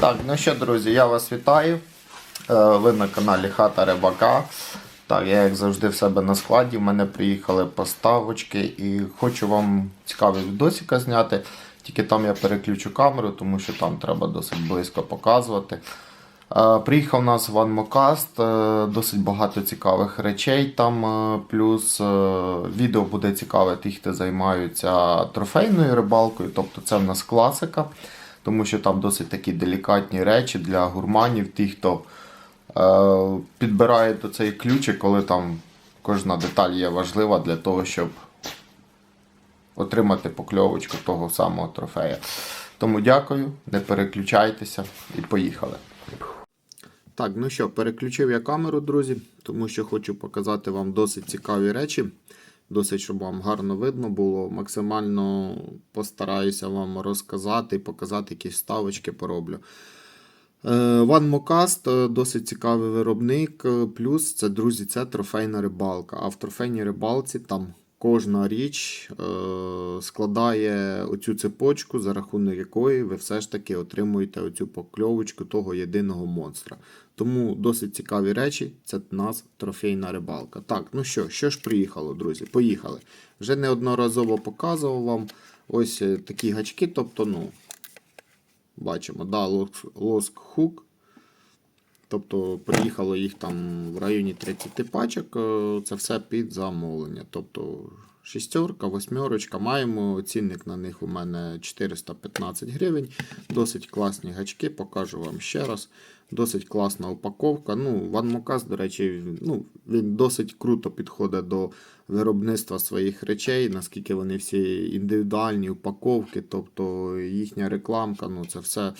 Так, ну що, друзі, я вас вітаю. Е, Ви на каналі Хата Рибака. Так, я як завжди в себе на складі. В мене приїхали поставочки і хочу вам цікавий відосика зняти. Тільки там я переключу камеру, тому що там треба досить близько показувати. Е, Приїхав у нас Ван е, досить багато цікавих речей. Там плюс відео буде цікаве тих, хто займаються трофейною рибалкою, тобто це в нас класика, тому що там досить такі делікатні речі для гурманів, ті, хто е, підбирає до цей ключик, коли там кожна деталь є важлива для того, щоб отримати покльовочку того самого трофея. Тому дякую, не переключайтеся і поїхали. Так, ну що, переключив я камеру, друзі, тому що хочу показати вам досить цікаві речі. Досить, щоб вам гарно видно було. Максимально постараюся вам розказати і показати якісь ставочки пороблю. Ван Мокаст досить цікавий виробник. е, Плюс це, друзі, це трофейна рибалка. А в трофейній рибалці там кожна річ е, складає оцю цепочку, за рахунок якої ви все ж таки отримуєте оцю покльовочку того єдиного монстра. Тому досить цікаві речі. Це нас трофейна рибалка. Так, ну що, що ж приїхало, друзі? Поїхали. Вже неодноразово показував вам ось е, такі гачки, тобто, ну. Бачимо, да, лоск, лоск хук. Тобто приїхало їх там в районі 30 пачок. е, Це все під замовлення. Тобто шістерка, восьмерочка. Маємо цінник на них у мене 415 гривень. Досить класні гачки, покажу вам ще раз. Досить класна упаковка. Ну, Ван до речі, ну, він досить круто підходить до виробництва своїх речей, наскільки вони всі індивідуальні упаковки, тобто їхня рекламка, ну це все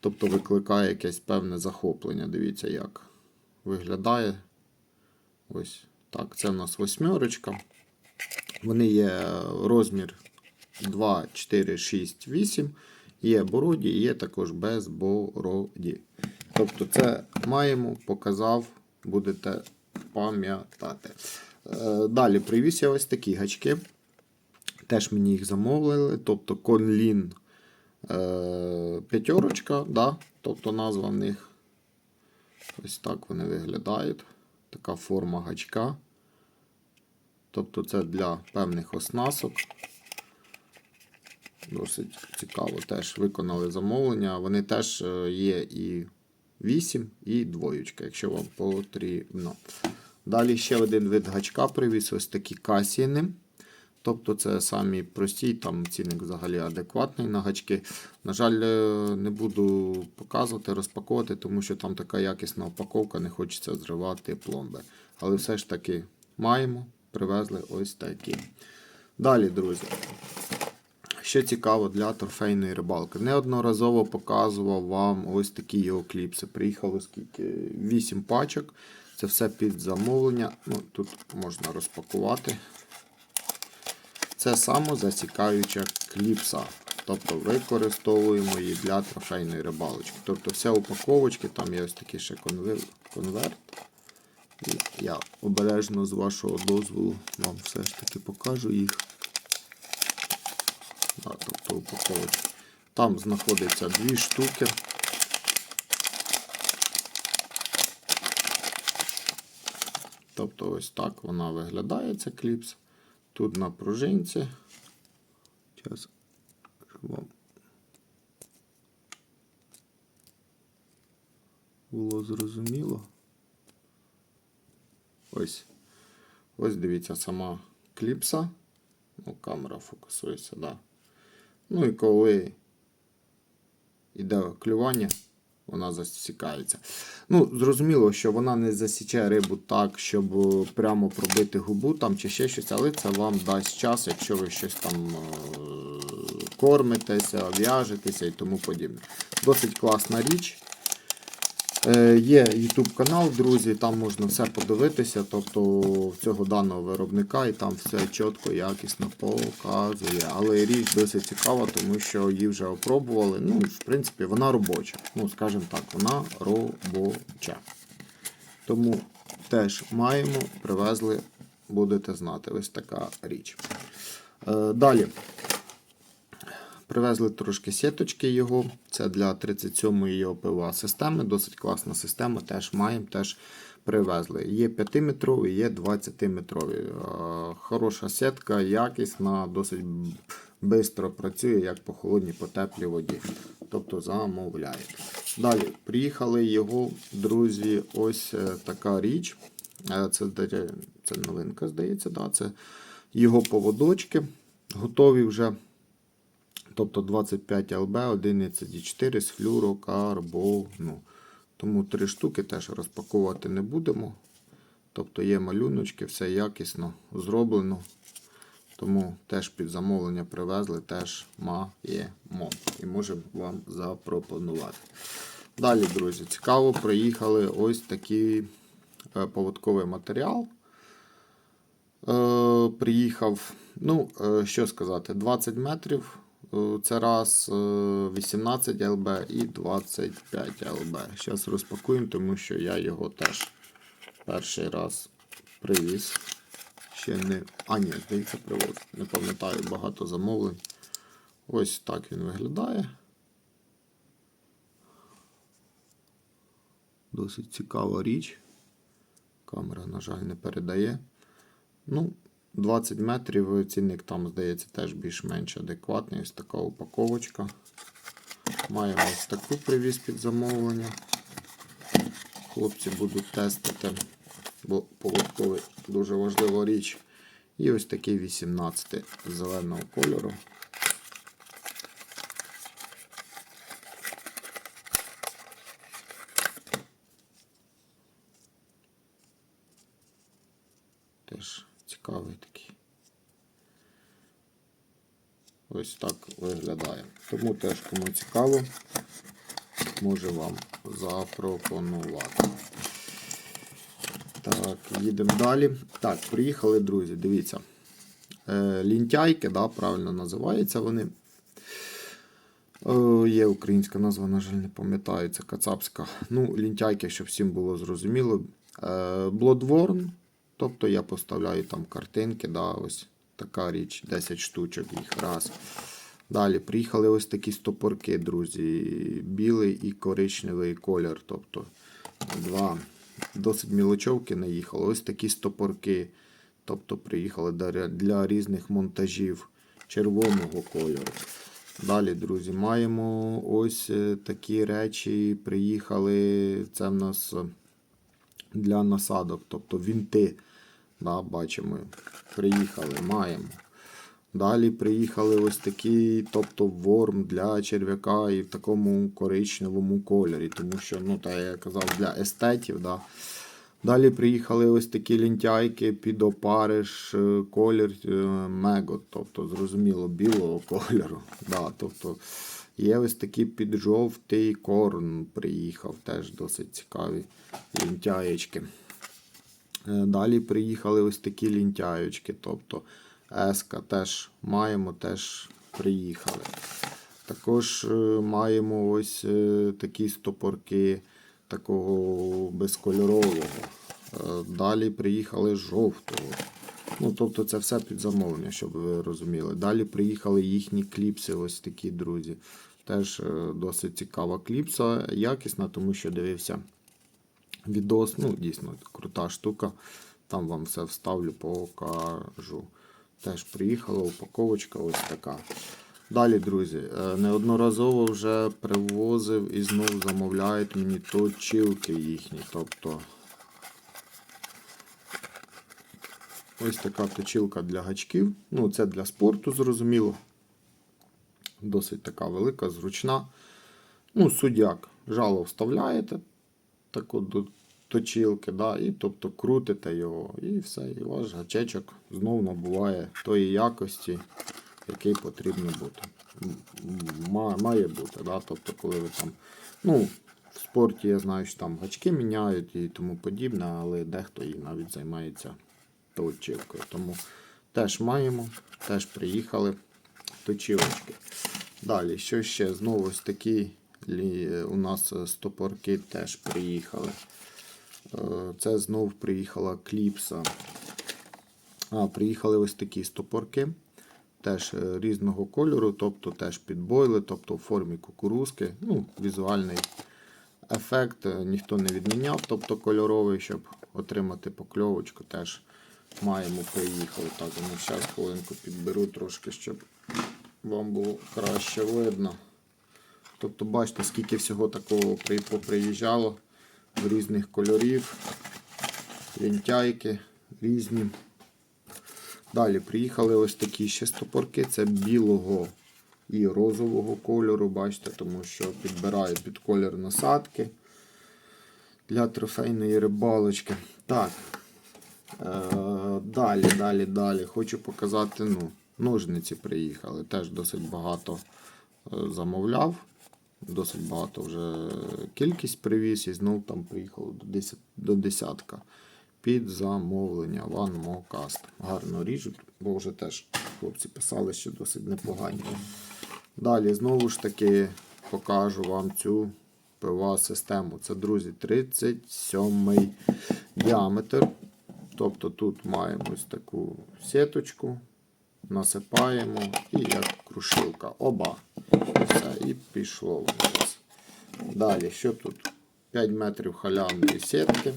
тобто, викликає якесь певне захоплення. Дивіться, як виглядає. Ось так, це у нас восьмерочка. Вони є розмір 2, 4, 6, 8. Є бороді, є також без бороді. Тобто, це маємо, показав, будете пам'ятати. Е, Далі привіз я ось такі гачки. Теж мені їх замовили. Тобто Конлін е, п'ятерочка, да? тобто назва в них. Ось так вони виглядають. Така форма гачка. Тобто це для певних оснасток. Досить цікаво. Теж виконали замовлення. Вони теж е, є і 8, і двоєчка, якщо вам потрібно. Далі ще один вид гачка привіз, ось такі касіни. Тобто це самі прості, там цінник взагалі адекватний на гачки. На жаль, е, не буду показувати, розпаковувати, тому що там така якісна упаковка, не хочеться зривати пломби. Але все ж таки маємо, привезли ось такі. Далі, друзі. Що цікаво для трофейної рибалки. Неодноразово показував вам ось такі його кліпси. Приїхало скільки 8 пачок. Це все під замовлення. Ну, Тут можна розпакувати. Це самозасікаюча кліпса. Тобто використовуємо її для трофейної рибалочки. Тобто вся упаковочки, там є ось такий ще конвер- конверт. І я обережно з вашого дозволу вам все ж таки покажу їх. Да, тобто упаковочки. Там знаходиться дві штуки. Тобто ось так вона виглядає, ця кліпс. Тут на пружинці. Зараз вам було зрозуміло. Ось. Ось дивіться сама кліпса. Ну, камера фокусується, да. Ну і коли йде клювання, вона засікається. Ну, зрозуміло, що вона не засіче рибу так, щоб е, прямо пробити губу там чи ще щось, але це вам дасть час, якщо ви щось там е, кормитеся, в'яжетеся і тому подібне. Досить класна річ. Е, Є YouTube канал, друзі, там можна все подивитися, тобто цього даного виробника, і там все чітко, якісно показує. Але річ досить цікава, тому що її вже опробували. Ну, в принципі, вона робоча. Ну, скажімо так, вона робоча. Тому теж маємо, привезли, будете знати. Ось така річ. Е, Далі. Привезли трошки сіточки його. Це для 37-ї ОПВА системи. Досить класна система. Теж маємо, теж привезли. Є 5-метрові, є 20-метрові. Е, Хороша сітка, якісна, досить швидко працює, як по холодній, по теплій воді. Тобто замовляєте. Далі приїхали його друзі. Ось е, така річ. Е, Це, це новинка, здається, да, це його поводочки. Готові вже. Тобто 25 ЛБ, 11,4 з флюрокарбону. Тому три штуки теж розпаковувати не будемо. Тобто є малюночки, все якісно зроблено. Тому теж під замовлення привезли, теж маємо. І можемо вам запропонувати. Далі, друзі, цікаво, приїхали ось такий е, поводковий матеріал. Е, приїхав, ну, е, що сказати, 20 метрів. Е, Це раз, е, 18 ЛБ і 25 ЛБ. Зараз розпакуємо, тому що я його теж перший раз привіз. Ще не. А, ні, здається, привоз. Не пам'ятаю, багато замовлень. Ось так він виглядає. Досить цікава річ. Камера, на жаль, не передає. Ну, 20 метрів цінник там, здається, теж більш-менш адекватний. Ось така упаковочка. Маємо ось таку привіз під замовлення. Хлопці будуть тестити, бо поводковий дуже важлива річ. І ось такий 18 зеленого кольору. Теж цікавий такий. Ось так виглядає. Тому теж, кому цікаво, можу вам запропонувати. Так, їдемо далі. Так, приїхали, друзі, дивіться. Е, лінтяйки, да, правильно називаються вони. Е, є українська назва, на жаль, не пам'ятаю, це кацапська. Ну, лінтяйки, щоб всім було зрозуміло. Е, Bloodborne, тобто я поставляю там картинки, да, ось така річ, 10 штучок їх раз. Далі приїхали ось такі стопорки, друзі. Білий і коричневий колір. Тобто два. Досить мілочовки наїхали. Ось такі стопорки. Тобто приїхали для- різних монтажів червоного кольору. Далі, друзі, маємо ось е, такі речі. Приїхали. Це в нас для насадок, тобто вінти. Да, бачимо, приїхали, маємо. Далі приїхали ось такі, тобто ворм для черв'яка і в такому коричневому кольорі, тому що, ну, так я казав, для естетів. Да. Далі приїхали ось такі лінтяйки під опариш, е, колір е, мегот, тобто, зрозуміло, білого кольору. Да, тобто, є ось такі під жовтий корн приїхав, теж досить цікаві лінтяєчки. Е, Далі приїхали ось такі лінтяючки, тобто Еска теж маємо, теж приїхали. Також е, маємо ось е, такі стопорки такого безкольорового. Далі приїхали жовтого. Ну, тобто це все під замовлення, щоб ви розуміли. Далі приїхали їхні кліпси, ось такі друзі. Теж е, досить цікава кліпса, якісна, тому що дивився відос. Ну, дійсно, крута штука. Там вам все вставлю, покажу. Теж приїхала упаковочка ось така. Далі, друзі, е, неодноразово вже привозив і знову замовляють мені точилки їхні. Тобто ось така точилка для гачків. Ну, це для спорту, зрозуміло. Досить така велика, зручна. Ну, судяк. Жало вставляєте так до точилки, да, і тобто крутите його, і все. І ваш гачечок знову набуває тої якості, який потрібно бути. Має бути, да, тобто, коли ви там. Ну, в спорті я знаю, що там гачки міняють і тому подібне, але дехто і навіть займається точилкою. Тому теж маємо, теж приїхали точилочки. Далі, що ще? Знову ось такі у нас е, стопорки теж приїхали. Е, Це знов приїхала кліпса. А, приїхали ось такі стопорки. теж е, різного кольору, тобто теж підбойли, тобто в формі кукурузки. Ну, візуальний ефект ніхто не відміняв, тобто кольоровий, щоб отримати покльовочку, теж маємо приїхали. Так, ну зараз хвилинку підберу трошки, щоб вам було краще видно. Тобто, бачите, скільки всього такого при- поприїжджало в різних кольорів, лентяйки різні. Далі приїхали ось такі ще стопорки. Це білого і розового кольору, бачите, тому що підбираю під колір насадки для трофейної рибалочки. Так. Е, далі, далі, далі. Хочу показати, ну, ножниці приїхали. Теж досить багато е, замовляв. Досить багато вже кількість привіз і знов там приїхало до, 10, до десятка. Під замовлення One More Cast. Гарно ріжуть, бо вже теж хлопці писали, що досить непогані. Далі знову ж таки покажу вам цю пива систему. Це, друзі, 37 діаметр. Тобто тут маємо ось таку сіточку, насипаємо і як крушилка. Оба. І все, і пішло нас. Далі, що тут? 5 метрів халявної сітки.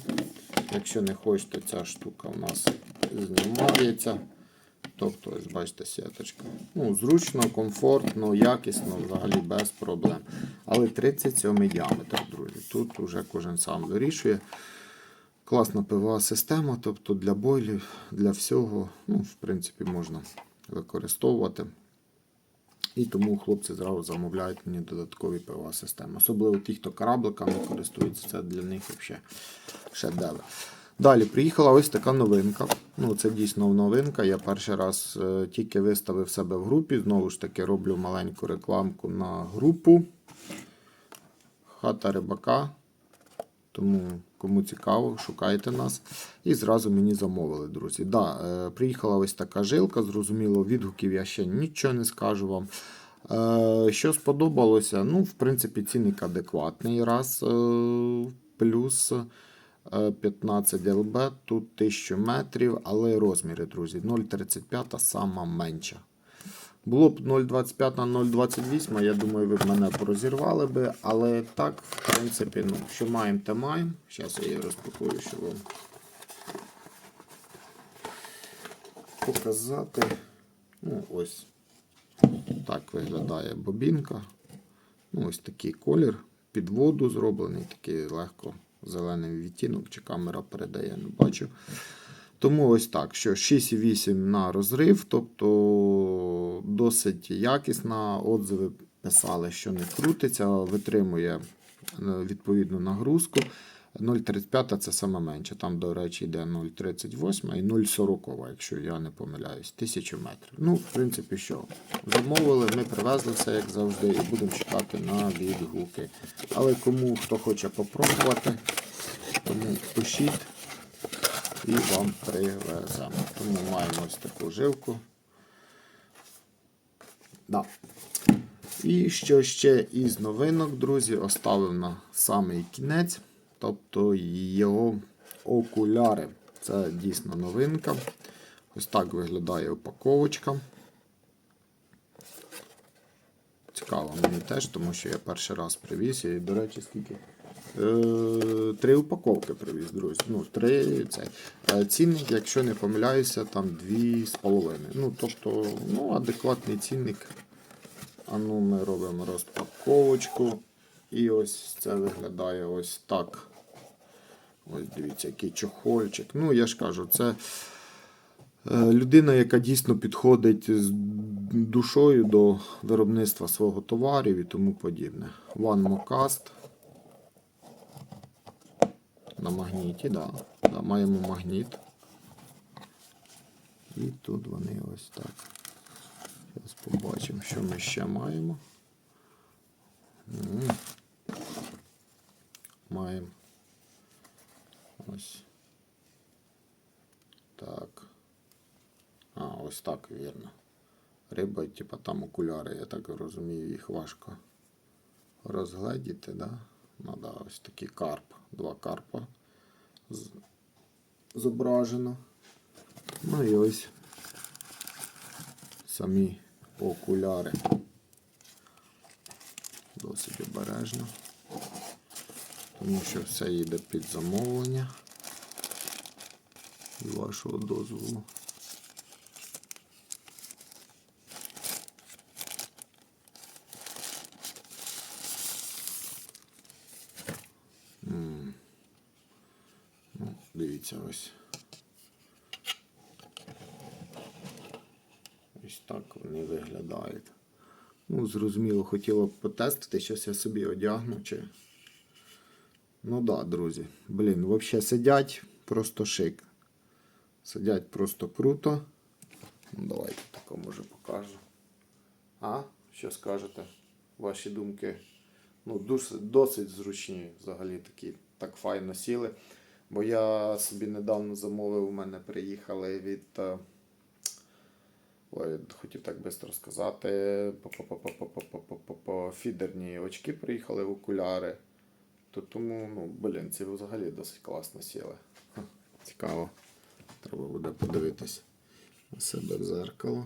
Якщо не хочете, ця штука у нас знімається. Тобто, ось бачите, сіточка. Ну, зручно, комфортно, якісно, взагалі без проблем. Але 37 діаметр, друзі. Тут вже кожен сам вирішує. Класна пивова система, тобто для бойлів, для всього, ну, в принципі, можна використовувати. І тому хлопці зразу замовляють мені додаткові пива системи. Особливо ті, хто корабликами користується, це для них взагалі шедевр. Далі приїхала ось така новинка. Ну, це дійсно новинка. Я перший раз е, тільки виставив себе в групі. Знову ж таки, роблю маленьку рекламку на групу. Хата рибака. Тому кому цікаво, шукайте нас. І зразу мені замовили, друзі. Да, е, приїхала ось така жилка, зрозуміло, відгуків я ще нічого не скажу вам. Е, що сподобалося? Ну, в принципі, цінник адекватний. Раз. Е, плюс е, 15 ЛБ, тут 1000 метрів, але розміри, друзі, 0,35 сама менша. Було б 0,25 на 0,28, я думаю, ви б мене порозірвали би, але так, в принципі, ну, що маємо, те маємо. Зараз я її розпакую, щоб вам показати. Ну, ось так виглядає бобінка. Ну, ось такий колір під воду зроблений, такий легко зелений відтінок, чи камера передає, не бачу. Тому ось так, що 6,8 на розрив, тобто досить якісна. Отзиви писали, що не крутиться, витримує е, відповідну нагрузку. 0,35 це саме менше. Там, до речі, йде 0,38 і 0,40, якщо я не помиляюсь, 1000 метрів. Ну, в принципі, що? Замовили, ми привезли все, як завжди, і будемо чекати на відгуки. Але кому хто хоче попробувати, тому пишіть і вам привеземо. Тому маємо ось таку жилку. Да. І що ще із новинок, друзі, оставив на самий кінець, тобто його окуляри. Це дійсно новинка. Ось так виглядає упаковочка. Цікаво мені теж, тому що я перший раз привіз. І, до речі, скільки? Е, Три упаковки привіз, друзі. Ну, три цей. Е, Цінник, якщо не помиляюся, там дві з половиною. Ну, тобто, ну, адекватний цінник. А ну, ми робимо розпаковочку. І ось це виглядає ось так. Ось дивіться, який чохольчик. Ну, я ж кажу, це е, людина, яка дійсно підходить з душою до виробництва свого товарів і тому подібне. One Mocast. На магніті, да. да. Маємо магніт. І тут вони ось так. Зараз побачимо, що ми ще маємо. Маємо. Ось. Так. А, ось так, вірно. Риба, типа там окуляри, я так розумію, їх важко розгледіти, да? Да, ось такий карп. Два карпа зображено. Ну і ось самі окуляри. Досить обережно. Тому що все їде під замовлення. З вашого дозволу. М. Ну, дивіться ось. Ось так вони виглядають. Ну, зрозуміло, хотіло б потестити, щось я собі одягну чи. Ну да, друзі. Блін, взагалі сидять просто шик. Сидять просто круто. Ну, давайте тако може покажу. А? Що скажете? Ваші думки? Ну, досить зручні взагалі такі, так файно сіли. Бо я собі недавно замовив, у мене приїхали від. е, Ой, хотів так швидко сказати. Фідерні очки приїхали в окуляри. То тому, ну, блін, ці взагалі досить класно сіли. Цікаво. Треба буде подивитись на себе в зеркало.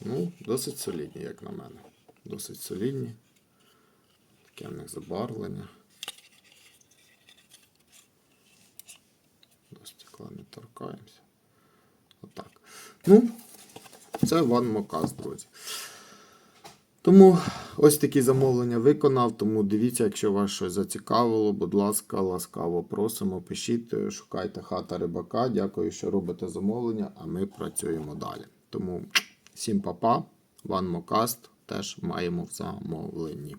Ну, досить солідні, як на мене. Досить солідні. Таке в них забарвлення. До стекла не торкаємося. Отак. Ну, це One Mocas, друзі. Тому ось такі замовлення виконав. Тому дивіться, якщо вас щось зацікавило, будь ласка, ласкаво просимо, пишіть, шукайте хата рибака. Дякую, що робите замовлення, а ми працюємо далі. Тому всім па-па, One Mocast теж маємо в замовленні.